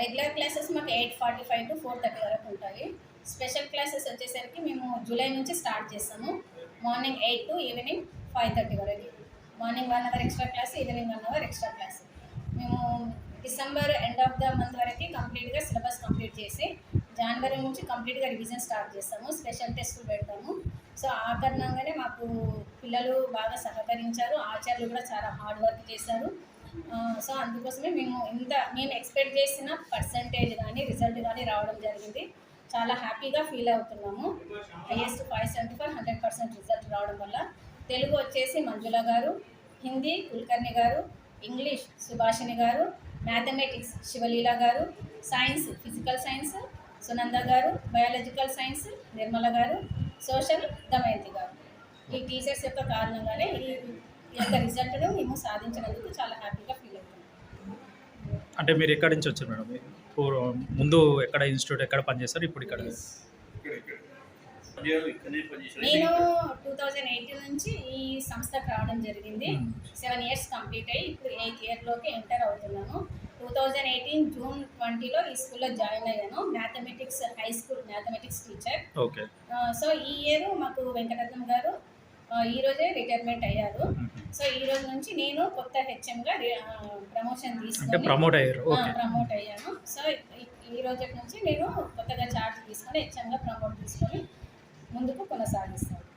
Regular classes మాకు eight forty five to four thirty వరకు ఉంటాయి. స్పెషల్ క్లాసెస్ వచ్చేసరికి మేము జూలై నుంచి స్టార్ట్ చేస్తాము. Morning eight to evening five thirty వరకు. Morning one hour extra class evening one hour extra class మేము December end of the month వరకు కంప్లీట్గా సిలబస్ కంప్లీట్ చేసి జనవరి నుంచి కంప్లీట్గా రివిజన్ స్టార్ట్ చేస్తాము. స్పెషల్ టెస్టులు పెడతాము. సో ఆ కారణంగానే మాకు పిల్లలు బాగా సహకరించారు. ఆచార్యులు కూడా చాలా హార్డ్ వర్క్ చేశారు. సో అందుకోసమే మేము ఇంత మేము ఎక్స్పెక్ట్ చేసిన పర్సంటేజ్ కానీ రిజల్ట్ కానీ రావడం జరిగింది. చాలా హ్యాపీగా ఫీల్ అవుతున్నాము. Highest five seventy five hundred percent result రావడం వల్ల. తెలుగు వచ్చేసి మంజుల గారు హిందీ కుల్కర్ణి గారు ఇంగ్లీష్ సుభాషిణి గారు మ్యాథమెటిక్స్ శివలీల గారు సైన్స్ ఫిజికల్ సైన్స్ సునంద గారు బయాలజికల్ సైన్స్ నిర్మల గారు సోషల్ దమయంతి గారు. ఈ టీచర్స్ యొక్క కారణంగానే ఈ యొక్క రిజల్ట్ను మేము సాధించినందుకు చాలా హ్యాపీగా ఫీల్ అవుతున్నాం. అంటే మీరు ఎక్కడి నుంచి వచ్చారు మేడం? ముందు ఎక్కడ ఇన్స్టిట్యూట్ ఎక్కడ పనిచేస్తారు ఇప్పుడు ఇక్కడ నేను టూ థౌజండ్ ఎయిటీన్ నుంచి ఈ సంస్థకు రావడం జరిగింది. సెవెన్ ఇయర్స్ కంప్లీట్ అయ్యి ఇప్పుడు ఎయిత్ ఇయర్లోకి ఎంటర్ అవుతున్నాను. టూ థౌజండ్ ఎయిటీన్ జూన్ ట్వంటీలో ఈ స్కూల్లో జాయిన్ అయ్యాను. Mathematics high school mathematics teacher okay so ఈ ఇయర్ మాకు వెంకటరత్నం గారు ఆ, ఈ రోజే రిటైర్మెంట్ అయ్యారు. సో ఈ రోజు నుంచి నేను కొత్త హెచ్ఎంగా ప్రమోషన్ తీసుకొని ప్రమోట్ అయ్యారు. ప్రమోట్ అయ్యాను. సో ఈ- ఈ రోజు నుంచి నేను కొత్తగా చార్జ్ తీసుకొని హెచ్ఎంగా ప్రమోట్ తీసుకొని ముందుకు కొనసాగిస్తాను.